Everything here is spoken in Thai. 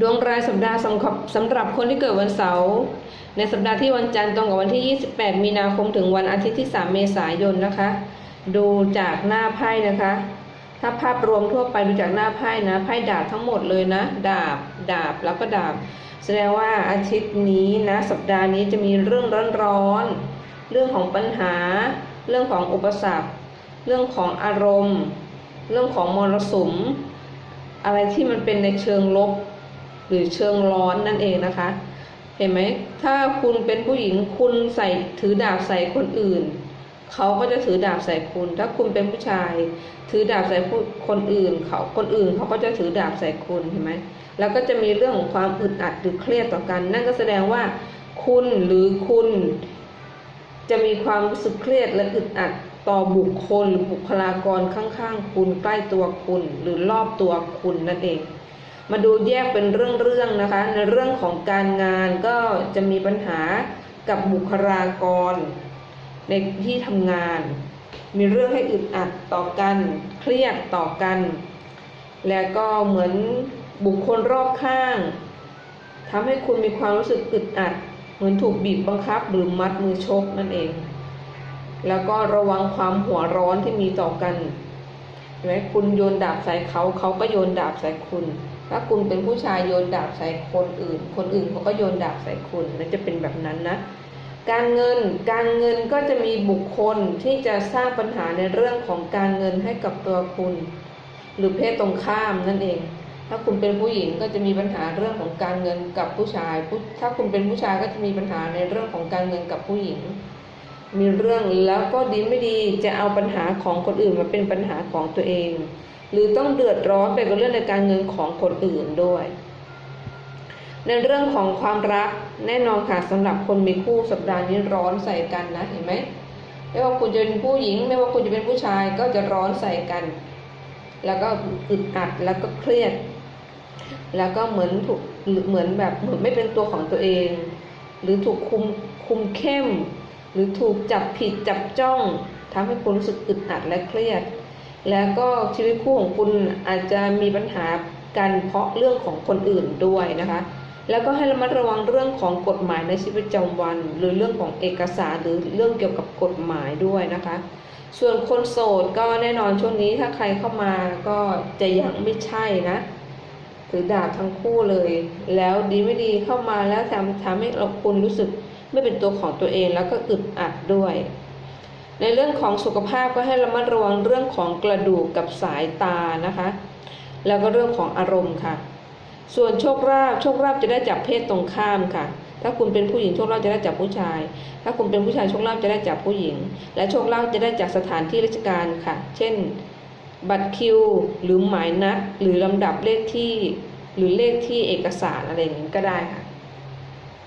ดวงรายสัปดาห์สำหรับสำหรับคนที่เกิดวันเสาร์ในสัปดาห์ที่วันจันทร์ตรงกับวันที่ 28 มีนาคมถึงวันอาทิตย์ที่ 3 เมษายนนะคะ ดูจากหน้าไพ่นะคะ ถ้าภาพรวมทั่วไปดูจากหน้าไพ่นะไพ่ดาบทั้งหมดเลยนะ ดาบดาบแล้วก็ดาบ แสดงว่าอาทิตย์นี้นะสัปดาห์นี้จะมีเรื่องร้อนๆเรื่องของปัญหา เรื่องของอุปสรรค เรื่องของอารมณ์ เรื่องของมรสุม อะไรที่มันเป็นในเชิงลบ หรือเชิงร้อนนั่นเองนะคะ เห็นไหมถ้าคุณเป็นผู้หญิงคุณใส่ถือดาบใส่คนอื่น เขาก็จะถือดาบใส่คุณ ถ้าคุณเป็นผู้ชาย ถือดาบใส่ผู้คนอื่น เขาคนอื่นเขาก็จะถือดาบใส่คุณเห็นไหมแล้วก็จะมีเรื่องของความอึดอัดหรือเครียดต่อกัน นั่นก็แสดงว่า คุณหรือคุณ จะมีความรู้สึกเครียดและอึดอัดต่อบุคคลหรือบุคลากรข้างๆ คุณใกล้ตัวคุณ หรือรอบตัวคุณนั่นเอง มาดูแยกเป็นเรื่องๆนะคะ ในเรื่องของการงานก็จะมีปัญหากับบุคลากร ในที่ทำงาน มีเรื่องให้อึดอัดต่อกัน เครียดต่อกัน แล้วก็เหมือนบุคคลรอบข้างทำให้คุณมีความรู้สึกอึดอัด เหมือนถูกบีบบังคับหรือมัดมือชกนั่นเอง แล้วก็ระวังความหัวร้อนที่มีต่อกัน ไหมคุณโยนดาบใส่เขาเขาก็โยนดาบใส่คุณ ถ้าคุณเป็นผู้ชายโยนดาบใส่คนอื่น คนอื่นเขาก็โยนดาบใส่คุณนั่นจะเป็นแบบนั้นนะการเงิน การเงินก็จะมีบุคคลที่จะสร้างปัญหาในเรื่องของการเงินให้กับตัวคุณ หรือเพศตรงข้ามนั่นเอง ถ้าคุณเป็นผู้หญิงก็จะมีปัญหาเรื่องของการเงินกับผู้ชาย ถ้าคุณเป็นผู้ชายก็จะมีปัญหาในเรื่องของการเงินกับผู้หญิง มีเรื่องแล้วก็ดีไม่ดีจะเอาปัญหาของคนอื่นมาเป็นปัญหาของตัวเอง หรือต้องเดือดร้อนไปกับเรื่องในการเงินของคนอื่นด้วย ในเรื่องของความรักแน่นอนค่ะสำหรับคนมีคู่สัปดาห์นี้ร้อนใส่กันนะเห็นไหมไม่ว่าคุณจะเป็นผู้หญิง ไม่ว่าคุณจะเป็นผู้ชายก็จะร้อนใส่กัน แล้วก็อึดอัดแล้วก็เครียด แล้วก็เหมือนถูกเหมือนแบบเหมือนไม่เป็นตัวของตัวเอง หรือถูกคุมคุมเข้ม หรือถูกจับผิดจับจ้องทำให้คุณรู้สึกอึดอัดและเครียด แล้วก็ชีวิตคู่ของคุณอาจจะมีปัญหากันเพราะเรื่องของคนอื่นด้วยนะคะ แล้วก็ให้ระมัดระวังเรื่องของกฎหมายในชีวิตประจำวัน หรือเรื่องของเอกสารหรือเรื่องเกี่ยวกับกฎหมายด้วยนะคะ ส่วนคนโสดก็แน่นอนช่วงนี้ถ้าใครเข้ามาก็จะยังไม่ใช่นะถือดาบทั้งคู่เลย แล้วดีไม่ดีเข้ามาแล้วทำทำให้เราคุณรู้สึก ไม่เป็นตัวของตัวเองแล้วก็อึดอัดด้วย ในเรื่องของสุขภาพก็ให้ระมัดระวังเรื่องของกระดูกกับสายตานะคะ แล้วก็เรื่องของอารมณ์ค่ะ ส่วนโชคลาภโชคลาภจะได้จากเพศตรงข้ามค่ะ ถ้าคุณเป็นผู้หญิงโชคลาภจะได้จากผู้ชาย ถ้าคุณเป็นผู้ชายโชคลาภจะได้จากผู้หญิง และโชคลาภจะได้จากสถานที่ราชการค่ะ เช่น บัตรคิว หรือหมายนัดหรือลำดับเลขที่หรือเลขที่เอกสารอะไรอย่างนี้ก็ได้ค่ะ